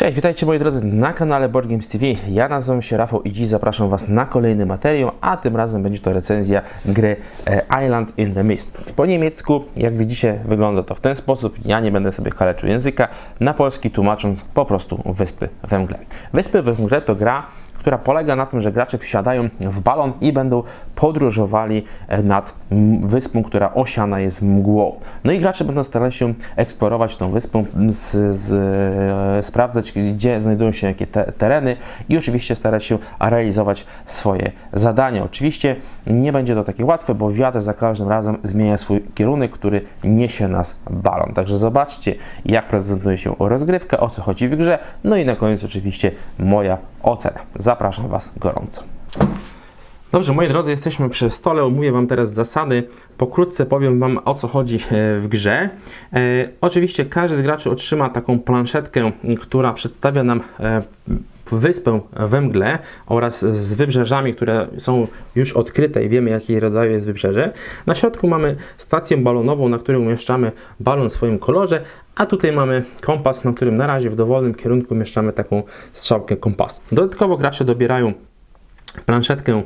Cześć, witajcie moi drodzy na kanale Board Games TV. Ja nazywam się Rafał i dziś zapraszam Was na kolejny materiał, a tym razem będzie to recenzja gry e, Island in the Mist. Po niemiecku, jak widzicie, wygląda to w ten sposób. Ja nie będę sobie kaleczył języka. Na polski tłumacząc po prostu Wyspy we mgle. Wyspy we mgle to gra, która polega na tym, że gracze wsiadają w balon i będą podróżowali e, nad wyspą, która osiana jest mgłą. No i gracze będą starali się eksplorować tą wyspą, z, z, e, sprawdzać, gdzie znajdują się jakie te, tereny i oczywiście starać się realizować swoje zadania. Oczywiście nie będzie to takie łatwe, bo wiatr za każdym razem zmienia swój kierunek, który niesie nas balon. Także zobaczcie, jak prezentuje się rozgrywka, o co chodzi w grze, no i na koniec oczywiście moja ocena. Zapraszam Was gorąco. Dobrze, moi drodzy, jesteśmy przy stole. Omówię Wam teraz zasady. Pokrótce powiem Wam o co chodzi e, w grze. E, oczywiście każdy z graczy otrzyma taką planszetkę, która przedstawia nam e, wyspę we mgle oraz z wybrzeżami, które są już odkryte i wiemy jakiej rodzaju jest wybrzeże. Na środku mamy stację balonową, na której umieszczamy balon w swoim kolorze, a tutaj mamy kompas, na którym na razie w dowolnym kierunku umieszczamy taką strzałkę kompasu. Dodatkowo gracze dobierają planszetkę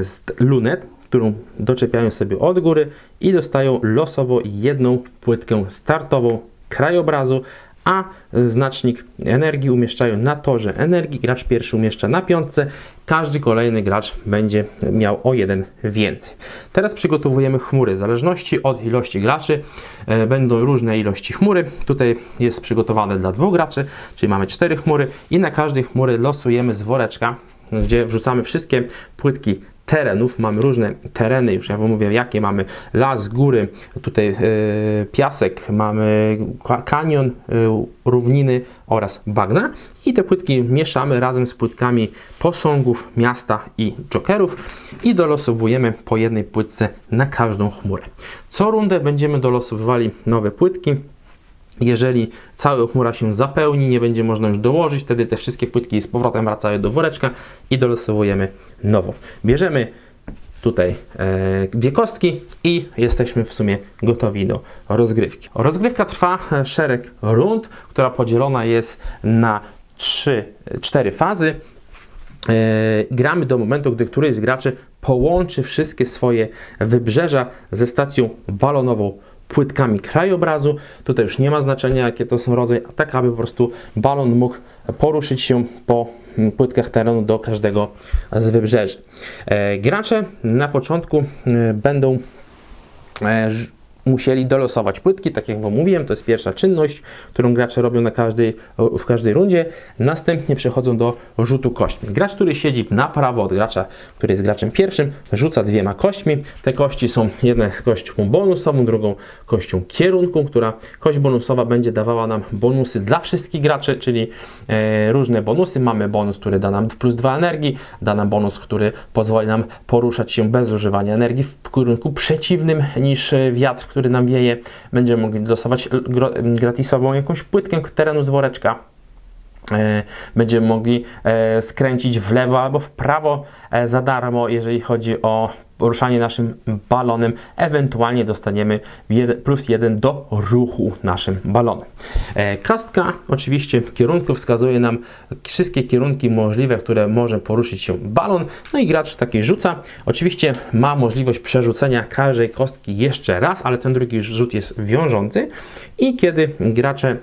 z lunet, którą doczepiają sobie od góry i dostają losowo jedną płytkę startową krajobrazu, a znacznik energii umieszczają na torze energii. Gracz pierwszy umieszcza na piątce, każdy kolejny gracz będzie miał o jeden więcej. Teraz przygotowujemy chmury. W zależności od ilości graczy e, będą różne ilości chmury. Tutaj jest przygotowane dla dwóch graczy, czyli mamy cztery chmury i na każdej chmury losujemy z woreczka gdzie wrzucamy wszystkie płytki terenów. Mamy różne tereny, już ja Wam mówię, jakie mamy. Las, góry, tutaj e, piasek, mamy ka- kanion, e, równiny oraz bagna. I te płytki mieszamy razem z płytkami posągów, miasta i jokerów i dolosowujemy po jednej płytce na każdą chmurę. Co rundę będziemy dolosowywali nowe płytki. Jeżeli cała chmura się zapełni, nie będzie można już dołożyć, wtedy te wszystkie płytki z powrotem wracają do woreczka i dolosowujemy nową. Bierzemy tutaj e, dwie kostki i jesteśmy w sumie gotowi do rozgrywki. Rozgrywka trwa e, szereg rund, która podzielona jest na trzy, cztery fazy. E, gramy do momentu, gdy któryś z graczy połączy wszystkie swoje wybrzeża ze stacją balonową płytkami krajobrazu. Tutaj już nie ma znaczenia, jakie to są rodzaje, tak aby po prostu balon mógł poruszyć się po mm, płytkach terenu do każdego z wybrzeży. E, gracze na początku e, będą e, musieli dolosować płytki, tak jak Wam mówiłem, to jest pierwsza czynność, którą gracze robią na każdej, w każdej rundzie. Następnie przechodzą do rzutu kośćmi. Gracz, który siedzi na prawo od gracza, który jest graczem pierwszym, rzuca dwiema kośćmi. Te kości są jedna jest kością bonusową, drugą kością kierunku, która kość bonusowa będzie dawała nam bonusy dla wszystkich graczy, czyli e, różne bonusy. Mamy bonus, który da nam plus 2 energii, da nam bonus, który pozwoli nam poruszać się bez używania energii w kierunku przeciwnym niż e, wiatr, który nam wieje. Będziemy mogli dostawać gratisową jakąś płytkę terenu z woreczka. E, Będziemy mogli e, skręcić w lewo albo w prawo e, za darmo, jeżeli chodzi o poruszanie naszym balonem. Ewentualnie dostaniemy plus jeden do ruchu naszym balonem. Kastka oczywiście kierunków wskazuje nam wszystkie kierunki możliwe, które może poruszyć się balon. No i gracz taki rzuca. Oczywiście ma możliwość przerzucenia każdej kostki jeszcze raz, ale ten drugi rzut jest wiążący. I kiedy gracze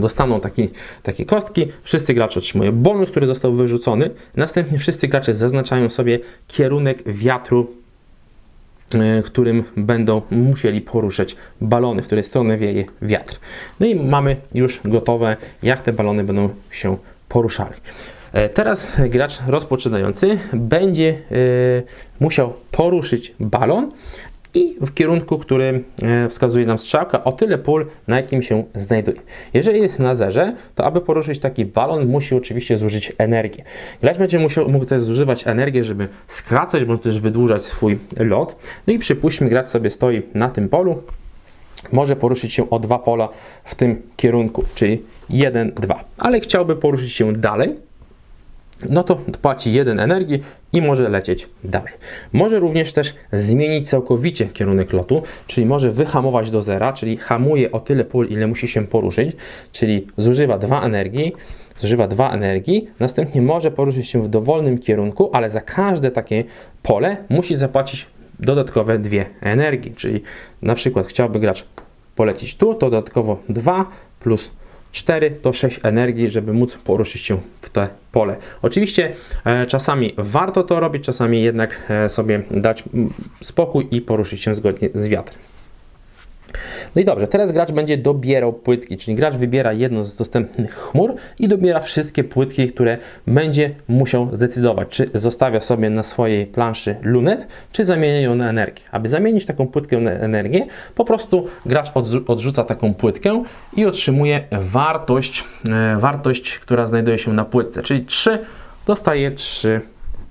dostaną taki, takie kostki, wszyscy gracze otrzymują bonus, który został wyrzucony. Następnie wszyscy gracze zaznaczają sobie kierunek wiatru, e, którym będą musieli poruszać balony, w której stronę wieje wiatr. No i mamy już gotowe, jak te balony będą się poruszali. E, Teraz gracz rozpoczynający będzie e, musiał poruszyć balon i w kierunku, który e, wskazuje nam strzałka, o tyle pól, na jakim się znajduje. Jeżeli jest na zerze, to aby poruszyć taki balon, musi oczywiście zużyć energię. Gracz będzie musiał, mógł też zużywać energię, żeby skracać bądź też wydłużać swój lot. No i przypuśćmy, gracz sobie stoi na tym polu, może poruszyć się o dwa pola w tym kierunku, czyli 1, 2. Ale chciałby poruszyć się dalej, no to płaci jeden energii i może lecieć dalej. Może również też zmienić całkowicie kierunek lotu, czyli może wyhamować do zera, czyli hamuje o tyle pól, ile musi się poruszyć, czyli zużywa dwa energii, zużywa dwa energii, następnie może poruszyć się w dowolnym kierunku, ale za każde takie pole musi zapłacić dodatkowe dwie energii, czyli na przykład chciałby gracz polecić tu, to dodatkowo 2 plus 4 to 6 energii, żeby móc poruszyć się w te pole. Oczywiście e, czasami warto to robić, czasami jednak e, sobie dać spokój i poruszyć się zgodnie z wiatrem. No i dobrze, teraz gracz będzie dobierał płytki, czyli gracz wybiera jedną z dostępnych chmur i dobiera wszystkie płytki, które będzie musiał zdecydować, czy zostawia sobie na swojej planszy lunet, czy zamienia ją na energię. Aby zamienić taką płytkę na energię, po prostu gracz odrzu- odrzuca taką płytkę i otrzymuje wartość, e, wartość, która znajduje się na płytce, czyli 3 dostaje 3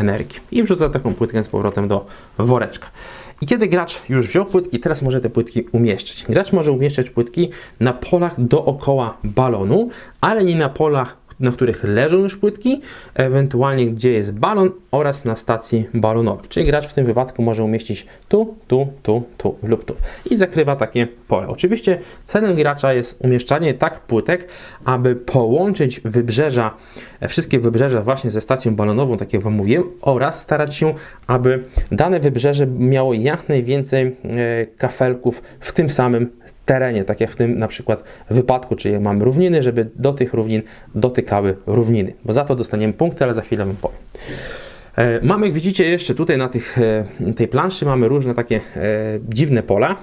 energii i wrzuca taką płytkę z powrotem do woreczka. I kiedy gracz już wziął płytki, teraz może te płytki umieszczać. Gracz może umieszczać płytki na polach dookoła balonu, ale nie na polach, na których leżą już płytki, ewentualnie gdzie jest balon oraz na stacji balonowej. Czyli gracz w tym wypadku może umieścić tu, tu, tu, tu lub tu i zakrywa takie pole. Oczywiście celem gracza jest umieszczanie tak płytek, aby połączyć wybrzeża, wszystkie wybrzeża właśnie ze stacją balonową, tak jak Wam mówiłem, oraz starać się, aby dane wybrzeże miało jak najwięcej e, kafelków w tym samym terenie, tak jak w tym na przykład wypadku, czyli mamy równiny, żeby do tych równin dotykały równiny, bo za to dostaniemy punkty, ale za chwilę Wam powiem. E, Mamy, jak widzicie, jeszcze tutaj na tych, e, tej planszy mamy różne takie e, dziwne pola.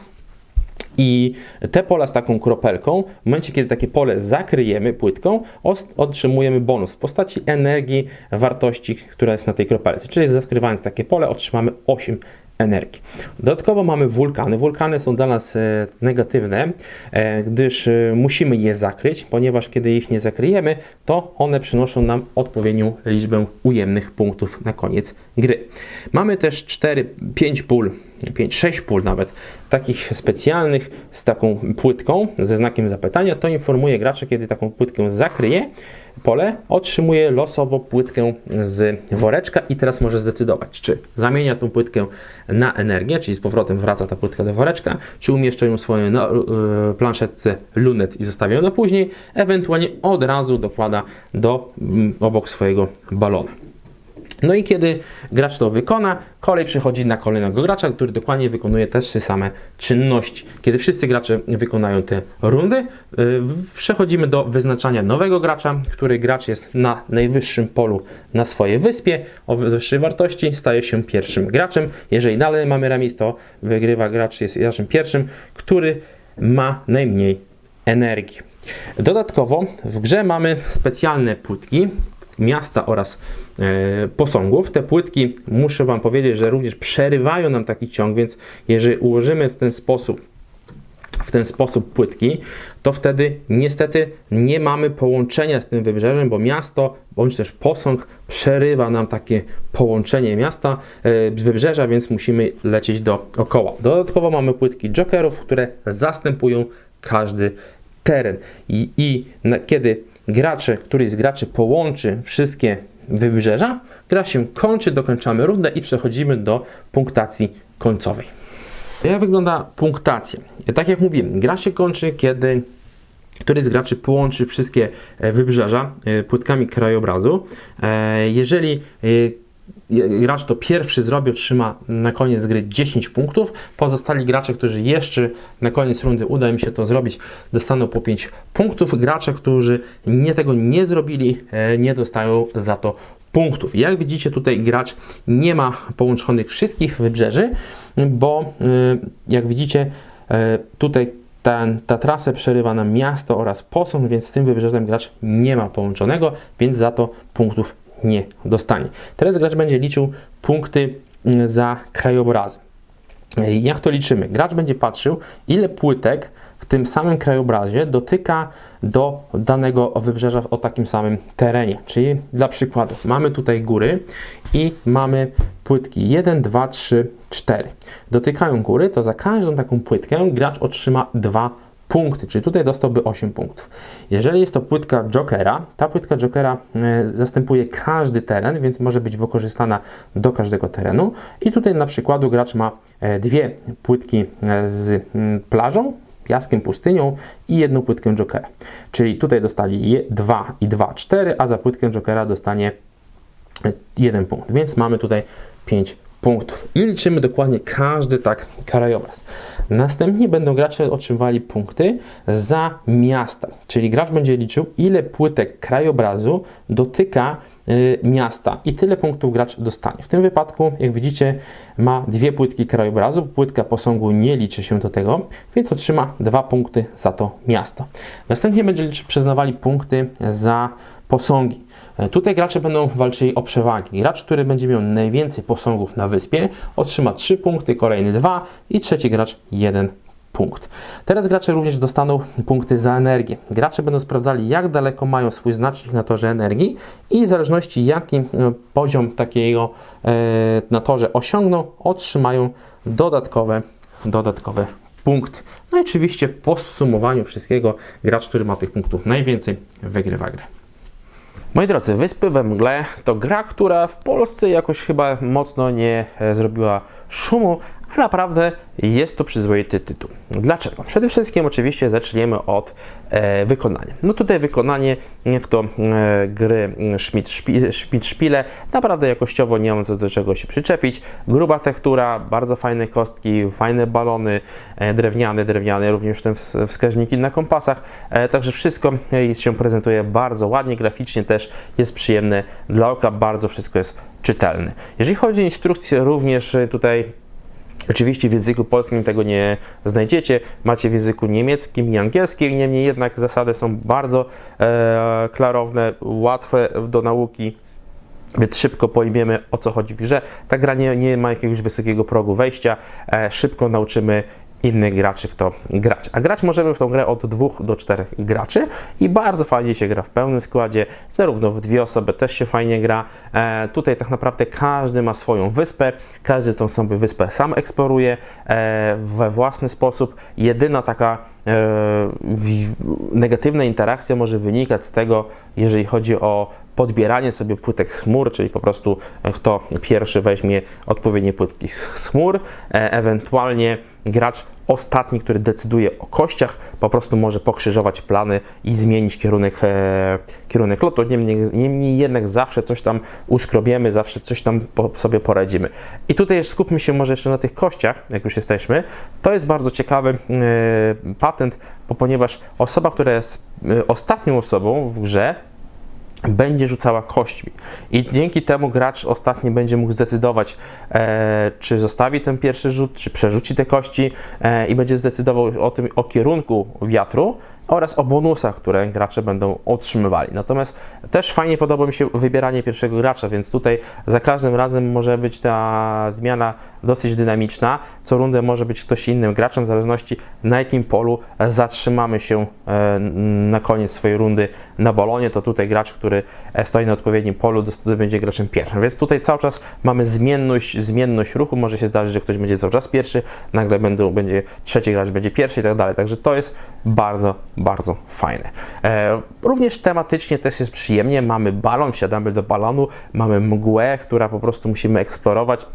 I te pola z taką kropelką, w momencie kiedy takie pole zakryjemy płytką, otrzymujemy bonus w postaci energii, wartości, która jest na tej kropelce. Czyli zakrywając takie pole, otrzymamy 8 energii. Dodatkowo mamy wulkany. Wulkany są dla nas e, negatywne, e, gdyż e, musimy je zakryć, ponieważ kiedy ich nie zakryjemy, to one przynoszą nam odpowiednią liczbę ujemnych punktów na koniec gry. Mamy też 4, 5 pól, 5, 6 pól nawet, takich specjalnych z taką płytką ze znakiem zapytania. To informuje gracza, kiedy taką płytkę zakryje pole, otrzymuje losowo płytkę z woreczka i teraz może zdecydować, czy zamienia tą płytkę na energię, czyli z powrotem wraca ta płytka do woreczka, czy umieszcza ją w swojej na, y, planszetce lunet i zostawia ją na później, ewentualnie od razu dokłada do mm, obok swojego balonu. No i kiedy gracz to wykona, kolej przechodzi na kolejnego gracza, który dokładnie wykonuje też te same czynności. Kiedy wszyscy gracze wykonają te rundy, yy, przechodzimy do wyznaczania nowego gracza, który gracz jest na najwyższym polu na swojej wyspie o wyższej wartości, staje się pierwszym graczem. Jeżeli dalej mamy remis, to wygrywa gracz, jest graczem pierwszym, który ma najmniej energii. Dodatkowo w grze mamy specjalne płytki, miasta oraz e, posągów. Te płytki, muszę Wam powiedzieć, że również przerywają nam taki ciąg, więc jeżeli ułożymy w ten sposób w ten sposób płytki, to wtedy niestety nie mamy połączenia z tym wybrzeżem, bo miasto bądź też posąg przerywa nam takie połączenie miasta e, z wybrzeża, więc musimy lecieć dookoła. Dodatkowo mamy płytki jokerów, które zastępują każdy teren. I, i na, kiedy gracze, któryś z graczy połączy wszystkie wybrzeża, gra się kończy, dokończamy rundę i przechodzimy do punktacji końcowej. Jak wygląda punktacja? Tak jak mówiłem, gra się kończy, kiedy któryś z graczy połączy wszystkie e, wybrzeża e, płytkami krajobrazu. E, Jeżeli gracz to pierwszy zrobi, otrzyma na koniec gry 10 punktów. Pozostali gracze, którzy jeszcze na koniec rundy uda im się to zrobić, dostaną po 5 punktów. Gracze, którzy nie tego nie zrobili, e, nie dostają za to punktów. Jak widzicie, tutaj gracz nie ma połączonych wszystkich wybrzeży, bo e, jak widzicie, e, tutaj ta trasę przerywa nam miasto oraz posąg, więc z tym wybrzeżem gracz nie ma połączonego, więc za to punktów nie dostanie. Teraz gracz będzie liczył punkty mm, za krajobrazem. Jak to liczymy? Gracz będzie patrzył, ile płytek w tym samym krajobrazie dotyka do danego wybrzeża o takim samym terenie. Czyli dla przykładu, mamy tutaj góry i mamy płytki 1, 2, 3, 4. Dotykają góry, to za każdą taką płytkę gracz otrzyma 2 punkty, czyli tutaj dostałby 8 punktów. Jeżeli jest to płytka Jokera, ta płytka Jokera e, zastępuje każdy teren, więc może być wykorzystana do każdego terenu. I tutaj na przykładu gracz ma e, dwie płytki e, z plażą, piaskiem, pustynią i jedną płytkę Jokera. Czyli tutaj dostali 2 i 2, 4, a za płytkę Jokera dostanie jeden punkt, więc mamy tutaj 5 punktów. I liczymy dokładnie każdy tak krajobraz. Następnie będą gracze otrzymywali punkty za miasta, czyli gracz będzie liczył, ile płytek krajobrazu dotyka y, miasta i tyle punktów gracz dostanie. W tym wypadku, jak widzicie, ma dwie płytki krajobrazu, płytka posągu nie liczy się do tego, więc otrzyma dwa punkty za to miasto. Następnie będzie przyznawali punkty za posągi. E, Tutaj gracze będą walczyli o przewagi. Gracz, który będzie miał najwięcej posągów na wyspie, otrzyma 3 punkty, kolejny 2 i trzeci gracz 1 punkt. Teraz gracze również dostaną punkty za energię. Gracze będą sprawdzali, jak daleko mają swój znacznik na torze energii i w zależności jaki e, poziom takiego e, na torze osiągną, otrzymają dodatkowe, dodatkowe punkty. No i oczywiście po zsumowaniu wszystkiego, gracz, który ma tych punktów najwięcej, wygrywa grę. Moi drodzy, Wyspy we Mgle to gra, która w Polsce jakoś chyba mocno nie e, zrobiła szumu, a naprawdę jest to przyzwoity tytuł. Dlaczego? Przede wszystkim oczywiście zaczniemy od e, wykonania. No tutaj wykonanie, to e, gry Schmidt, Schmidt Spiele, naprawdę jakościowo nie mam co do czego się przyczepić. Gruba tektura, bardzo fajne kostki, fajne balony, e, drewniane, drewniane, również te wskaźniki na kompasach, e, także wszystko e, się prezentuje bardzo ładnie, graficznie też jest przyjemne dla oka, bardzo wszystko jest czytelne. Jeżeli chodzi o instrukcję, również e, tutaj Oczywiście w języku polskim tego nie znajdziecie, macie w języku niemieckim i angielskim, niemniej jednak zasady są bardzo e, klarowne, łatwe do nauki, więc szybko pojmiemy o co chodzi w grze. Ta gra nie, nie ma jakiegoś wysokiego progu wejścia, e, szybko nauczymy innych graczy w to grać. A grać możemy w tą grę od dwóch do czterech graczy i bardzo fajnie się gra w pełnym składzie, zarówno w dwie osoby też się fajnie gra. E, tutaj tak naprawdę każdy ma swoją wyspę, każdy tą sobie wyspę sam eksploruje e, we własny sposób. Jedyna taka e, negatywna interakcja może wynikać z tego, jeżeli chodzi o podbieranie sobie płytek chmur, czyli po prostu kto pierwszy weźmie odpowiednie płytki z chmur, e, ewentualnie gracz ostatni, który decyduje o kościach, po prostu może pokrzyżować plany i zmienić kierunek, e, kierunek lotu. Niemniej, niemniej jednak zawsze coś tam uskrobiemy, zawsze coś tam po, sobie poradzimy. I tutaj skupmy się może jeszcze na tych kościach, jak już jesteśmy. To jest bardzo ciekawy e, patent, bo ponieważ osoba, która jest e, ostatnią osobą w grze, będzie rzucała kośćmi. I dzięki temu gracz ostatni będzie mógł zdecydować, e, czy zostawi ten pierwszy rzut, czy przerzuci te kości e, i będzie zdecydował o tym, o kierunku wiatru, oraz o bonusach, które gracze będą otrzymywali. Natomiast też fajnie podoba mi się wybieranie pierwszego gracza, więc tutaj za każdym razem może być ta zmiana dosyć dynamiczna. Co rundę może być ktoś innym graczem, w zależności na jakim polu zatrzymamy się e, na koniec swojej rundy na balonie, to tutaj gracz, który stoi na odpowiednim polu, będzie graczem pierwszym. Więc tutaj cały czas mamy zmienność, zmienność ruchu. Może się zdarzyć, że ktoś będzie cały czas pierwszy, nagle będą, będzie trzeci gracz będzie pierwszy i tak dalej. Także to jest bardzo bardzo fajne. E, również tematycznie też jest przyjemnie. Mamy balon, wsiadamy do balonu, mamy mgłę, która po prostu musimy eksplorować.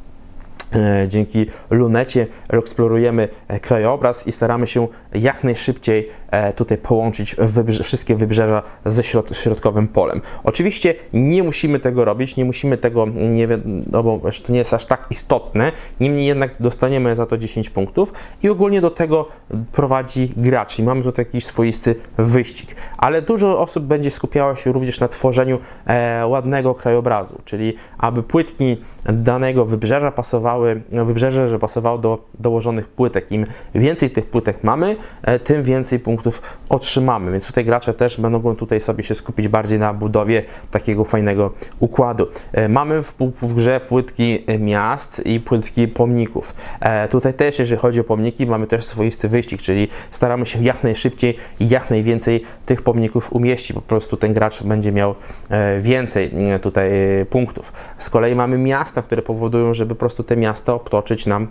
E, dzięki lunecie eksplorujemy e, krajobraz i staramy się jak najszybciej e, tutaj połączyć wybrze wszystkie wybrzeża ze środ środkowym polem. Oczywiście nie musimy tego robić, nie musimy tego, nie no to nie jest aż tak istotne, niemniej jednak dostaniemy za to 10 punktów i ogólnie do tego prowadzi gracz i mamy tutaj jakiś swoisty wyścig. Ale dużo osób będzie skupiało się również na tworzeniu e, ładnego krajobrazu, czyli aby płytki danego wybrzeża pasowały pasowały, wybrzeże, że pasowało do dołożonych płytek. Im więcej tych płytek mamy, e, tym więcej punktów otrzymamy. Więc tutaj gracze też będą tutaj sobie się skupić bardziej na budowie takiego fajnego układu. E, mamy w, w grze płytki miast i płytki pomników. E, tutaj też, jeżeli chodzi o pomniki, mamy też swoisty wyścig, czyli staramy się jak najszybciej i jak najwięcej tych pomników umieścić. Po prostu ten gracz będzie miał więcej tutaj punktów. Z kolei mamy miasta, które powodują, żeby po prostu te miasta miasta obtoczyć nam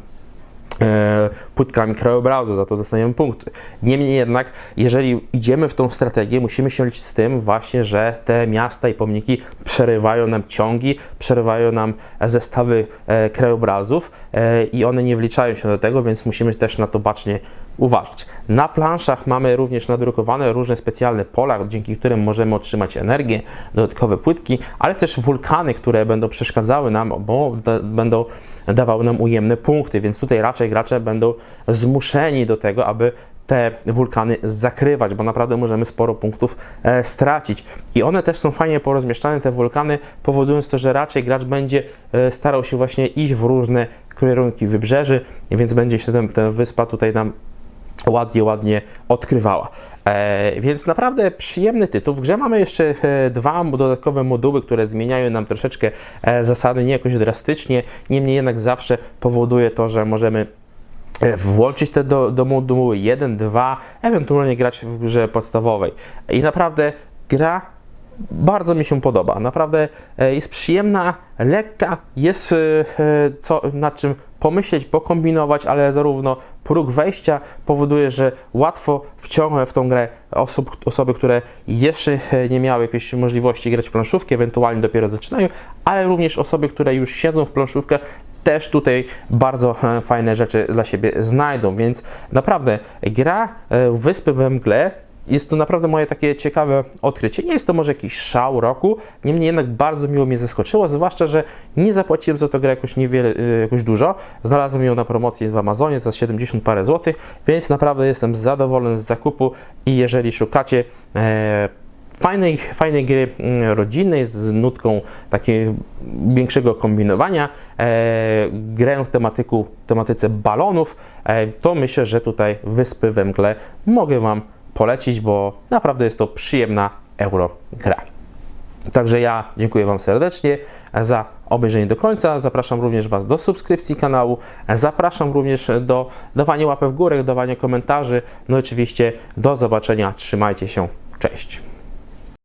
e, płytkami krajobrazu, za to dostajemy punkty. Niemniej jednak, jeżeli idziemy w tą strategię, musimy się liczyć z tym właśnie, że te miasta i pomniki przerywają nam ciągi, przerywają nam zestawy e, krajobrazów e, i one nie wliczają się do tego, więc musimy też na to bacznie uważać. Na planszach mamy również nadrukowane różne specjalne pola, dzięki którym możemy otrzymać energię, dodatkowe płytki, ale też wulkany, które będą przeszkadzały nam, bo da, będą dawały nam ujemne punkty, więc tutaj raczej gracze będą zmuszeni do tego, aby te wulkany zakrywać, bo naprawdę możemy sporo punktów e, stracić. I one też są fajnie porozmieszczane, te wulkany, powodując to, że raczej gracz będzie e, starał się właśnie iść w różne kierunki wybrzeży, więc będzie się ten, ta wyspa tutaj nam ładnie, ładnie odkrywała. E, więc naprawdę przyjemny tytuł. W grze mamy jeszcze e, dwa dodatkowe moduły, które zmieniają nam troszeczkę e, zasady, nie jakoś drastycznie, niemniej jednak zawsze powoduje to, że możemy włączyć te do, do moduły 1, 2, ewentualnie grać w grze podstawowej. I naprawdę gra bardzo mi się podoba. Naprawdę e, jest przyjemna, lekka, jest e, e, co, nad czym pomyśleć, pokombinować, ale zarówno próg wejścia powoduje, że łatwo wciągnę w tą grę osób, osoby, które jeszcze nie miały jakiejś możliwości grać w planszówkę, ewentualnie dopiero zaczynają, ale również osoby, które już siedzą w planszówkach, też tutaj bardzo fajne rzeczy dla siebie znajdą, więc naprawdę gra Wyspy we mgle jest to naprawdę moje takie ciekawe odkrycie. Nie jest to może jakiś szał roku, niemniej jednak bardzo miło mnie zaskoczyło, zwłaszcza, że nie zapłaciłem za to grę jakoś niewiele, y, jakoś dużo. Znalazłem ją na promocji w Amazonie za 70 parę złotych, więc naprawdę jestem zadowolony z zakupu i jeżeli szukacie e, fajnej, fajnej gry mm, rodzinnej z nutką takiego większego kombinowania, e, grę w tematyku, tematyce balonów, e, to myślę, że tutaj Wyspy we mgle mogę Wam polecić, bo naprawdę jest to przyjemna euro gra. Także ja dziękuję Wam serdecznie za obejrzenie do końca. Zapraszam również Was do subskrypcji kanału. Zapraszam również do dawania łapek w górę, dawania komentarzy. No i oczywiście do zobaczenia. Trzymajcie się. Cześć.